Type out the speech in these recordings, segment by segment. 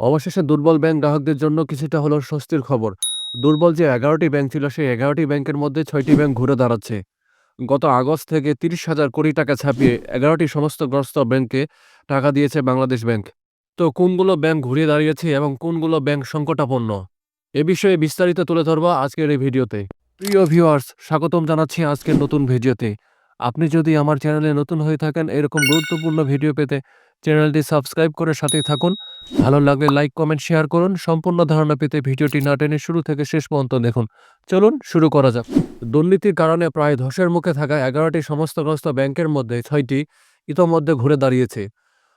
অবশেষে দুর্বল ব্যাংক গ্রাহকদের জন্য কিছুটা হলো স্বস্তির খবর। দুর্বল যে এগারোটি ব্যাংক ছিল, সেই এগারোটি ব্যাংকের মধ্যে ছয়টি ব্যাংক ঘুরে দাঁড়াচ্ছে। গত আগস্ট থেকে তিরিশ হাজার কোটি টাকা ছাপিয়ে এগারোটি সমস্তগ্রস্ত ব্যাংকে টাকা দিয়েছে বাংলাদেশ ব্যাংক। তো কোনগুলো ব্যাংক ঘুরিয়ে দাঁড়িয়েছে এবং কোনগুলো ব্যাংক সংকটাপন্ন? এ বিষয়ে বিস্তারিত তুলে ধরবো আজকের এই ভিডিওতে। প্রিয় ভিউয়ার্স, স্বাগতম জানাচ্ছি আজকের নতুন ভিডিওতে। আপনি যদি আমার চ্যানেলে নতুন হয়ে থাকেন, এরকম গুরুত্বপূর্ণ ভিডিও পেতে চ্যানেলটি সাবস্ক্রাইব করে সাথেই থাকুন। ভালো লাগলে লাইক, কমেন্ট, শেয়ার করুন। সম্পূর্ণ ধারণা পেতে ভিডিওটি না টেনে শুরু থেকে শেষ পর্যন্ত দেখুন। চলুন শুরু করা যাক। দুর্নীতির কারণে প্রায় ধসের মুখে থাকা এগারোটি সমস্তগ্রস্ত ব্যাংকের মধ্যে ছয়টি ইতোমধ্যে ঘুরে দাঁড়িয়েছে।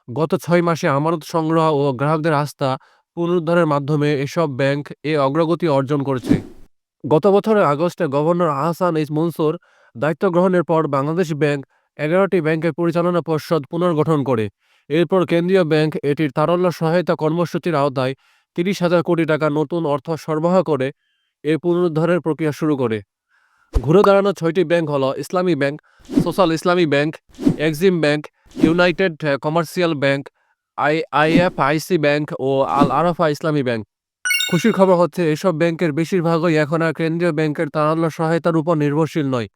গত ছয় মাসে আমানত সংগ্রহ ও গ্রাহকদের আস্থা পুনরুদ্ধারের মাধ্যমে এসব ব্যাংক এ অগ্রগতি অর্জন করেছে। গত বছরের আগস্টে গভর্নর আহসান এইচ মনসুর দায়িত্ব গ্রহণের পর বাংলাদেশ ব্যাংক এগারোটি ব্যাংকের পরিচালনা পর্ষদ পুনর্গঠন করে। এরপর কেন্দ্রীয় ব্যাংক এটির তারল্য সহায়তা কর্মসূচির আওতায় তিরিশ হাজার কোটি টাকা নতুন অর্থ সরবরাহ করে এর পুনরুদ্ধারের প্রক্রিয়া শুরু করে। ঘুরে দাঁড়ানো ছয়টি ব্যাংক হলো Islami bank, social Islami bank, Exim bank, united commercial bank, I IFIC bank O Al Arafah Islami bank. খুশির খবর হচ্ছে, এসব ব্যাংকের বেশিরভাগই এখন আর কেন্দ্রীয় ব্যাংকের তারল্য সহায়তার উপর নির্ভরশীল নয়।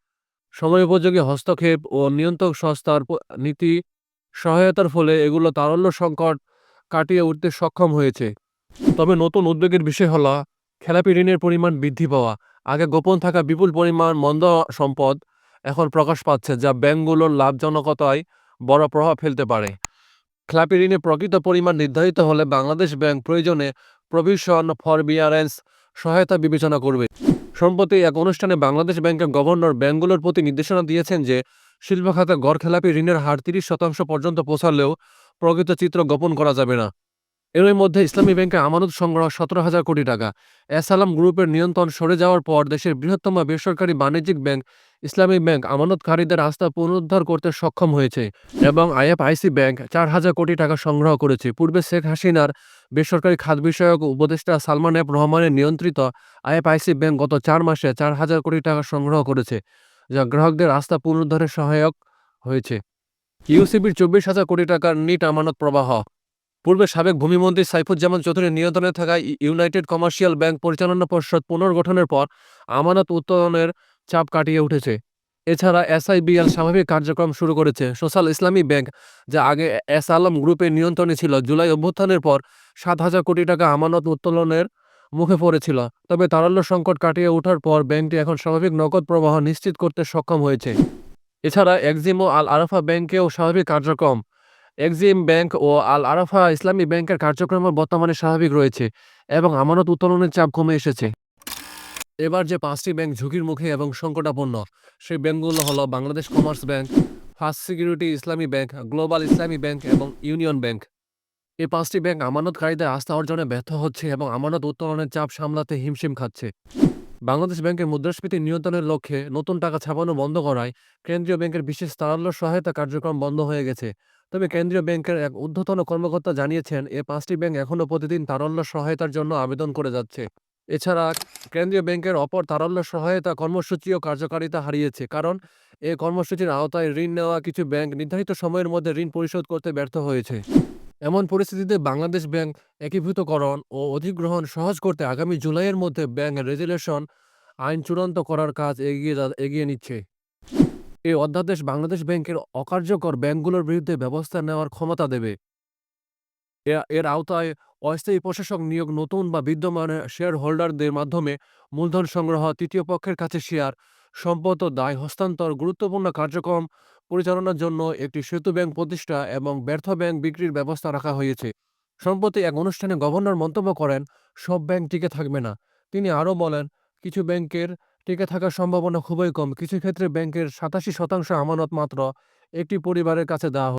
সময়োপযোগী হস্তক্ষেপ ও নিয়ন্ত্রক সংস্থার নীতি সহায়তার ফলে এগুলো তারল্য সংকট কাটিয়ে উঠতে সক্ষম হয়েছে। তবে নতুন উদ্বেগের বিষয় হলো, খেলাপি ঋণের পরিমাণ বৃদ্ধি পাওয়া। আগে গোপন থাকা বিপুল পরিমাণ মন্দ সম্পদ এখন প্রকাশ পাচ্ছে, যা ব্যাংকগুলোর লাভজনকতায় বড় প্রভাব ফেলতে পারে। খেলাপি ঋণের প্রকৃত পরিমাণ নির্ধারিত হলে বাংলাদেশ ব্যাংক প্রয়োজনে প্রভিশন ফর বিয়ারেন্স সহায়তা বিবেচনা করবে। সম্প্রতি এক অনুষ্ঠানে বাংলাদেশ ব্যাংকের গভর্নর ব্যাংকগুলোর প্রতি নির্দেশনা দিয়েছেন যে, শিল্প খাতে গড় খেলাপি ঋণের হার তিরিশ শতাংশ পর্যন্ত পৌঁছালেও প্রকৃত চিত্র গোপন করা যাবে না। এরই মধ্যে ইসলামী ব্যাংকে আমানত সংগ্রহ সতেরো হাজার কোটি টাকা। এসালাম গ্রুপের নিয়ন্ত্রণ সরে যাওয়ার পর দেশের বৃহত্তম বেসরকারি বাণিজ্যিক ব্যাংক ইসলামী ব্যাংক আমানতকারীদের আস্থা পুনরুদ্ধার করতে সক্ষম হয়েছে এবং আইএফআইসি ব্যাংক চার হাজার কোটি টাকা সংগ্রহ করেছে। পূর্বে শেখ হাসিনার বেসরকারি খাত বিষয়ক উপদেষ্টা সালমান এফ রহমানের নিয়ন্ত্রিত আইএফআইসি ব্যাংক গত চার মাসে চার হাজার কোটি টাকা সংগ্রহ করেছে, যা গ্রাহকদের আস্থা পুনরুদ্ধারে সহায়ক হয়েছে। ইউসিবির চব্বিশ হাজার কোটি টাকার নিট আমানত প্রবাহ। পূর্বে সাবেক ভূমিমন্ত্রী সাইফুজ্জামান চৌধুরীর নিয়ন্ত্রণে থাকা ইউনাইটেড কমার্শিয়াল ব্যাংক পরিচালনা পর্ষদ পুনর্গঠনের পর আমানত উত্তোলনের চাপ কাটিয়ে উঠেছে। এছাড়া এসআইবিএল স্বাভাবিক কার্যক্রম শুরু করেছে সোশ্যাল ইসলামী ব্যাংক, যা আগে এস আলম গ্রুপের নিয়ন্ত্রণে ছিল। জুলাই অভ্যুত্থানের পর সাত হাজার কোটি টাকা আমানত উত্তোলনের মুখে পড়েছিল, তবে তারল্য সংকট কাটিয়ে ওঠার পর ব্যাংকটি এখন স্বাভাবিক নগদ প্রবাহ নিশ্চিত করতে সক্ষম হয়েছে। এছাড়া এক্সিম ও আল আরাফা ব্যাংকেও স্বাভাবিক কার্যক্রম। এক্সিম ব্যাংক ও আল আরাফা ইসলামী ব্যাংকের কার্যক্রম বর্তমানে স্বাভাবিক রয়েছে এবং আমানত উত্তোলনের চাপ কমে এসেছে। এবার যে পাঁচটি ব্যাংক ঝুঁকির মুখে এবং সংকটাপন্ন, সেই ব্যাংকগুলো হলো Bangladesh commerce bank, first security Islami bank, global Islami bank এবং ইউনিয়ন ব্যাংক। এই পাঁচটি ব্যাংক আমানতকারীদের আস্থা অর্জনে ব্যর্থ হচ্ছে এবং আমানত উত্তোলনের চাপ সামলাতে হিমশিম খাচ্ছে। বাংলাদেশ ব্যাংকের মুদ্রাস্ফীতি নিয়ন্ত্রণের লক্ষ্যে নতুন টাকা ছাপানো বন্ধ করায় কেন্দ্রীয় ব্যাংকের বিশেষ তারল্য সহায়তা কার্যক্রম বন্ধ হয়ে গেছে। তবে কেন্দ্রীয় ব্যাংকের এক ঊর্ধ্বতন কর্মকর্তা জানিয়েছেন, এ পাঁচটি ব্যাংক এখনও প্রতিদিন তারল্য সহায়তার জন্য আবেদন করে যাচ্ছে। এছাড়া কেন্দ্রীয় ব্যাংকের অপর তারল্য সহায়তা কর্মসূচিও কার্যকারিতা হারিয়েছে। কারণ, এ কর্মসূচির আওতায় ঋণ নেওয়া কিছু ব্যাংক নির্ধারিত সময়ের মধ্যে ঋণ পরিশোধ করতে ব্যর্থ হয়েছে। এমন পরিস্থিতিতে বাংলাদেশ ব্যাংক একীভূতকরণ ও অধিগ্রহণ সহজ করতে আগামী জুলাইয়ের মধ্যে ব্যাংক রেজুলেশন আইন চূড়ান্ত করার কাজ এগিয়ে এগিয়ে নিচ্ছে। এই অধ্যাদেশ বাংলাদেশ ব্যাংকের অকার্যকর ব্যাংকগুলোর বিরুদ্ধে ব্যবস্থা নেওয়ার ক্ষমতা দেবে। এর আওতায় অস্থায়ী প্রশাসক নিয়োগ নতুন বা বিদ্যমান শেয়ার হোল্ডারদের মাধ্যমে মূলধন সংগ্রহ, তৃতীয় পক্ষের কাছে শেয়ার সম্পদ ও দায় হস্তান্তর গুরুত্বপূর্ণ কার্যক্রম পরিচালনার জন্য একটি সেতু ব্যাংক প্রতিষ্ঠা এবং ব্যর্থ ব্যাংক বিক্রির ব্যবস্থা রাখা হয়েছে। সম্প্রতি এক অনুষ্ঠানে গভর্নর মন্তব্য করেন, সব ব্যাংক টিকে থাকবে না। তিনি আরও বলেন, কিছু ব্যাংকের টিকে থাকার সম্ভাবনা খুবই কম। কিছু ক্ষেত্রে ব্যাংকের সাতাশি শতাংশ আমানত মাত্র একটি পরিবারের কাছে দেওয়া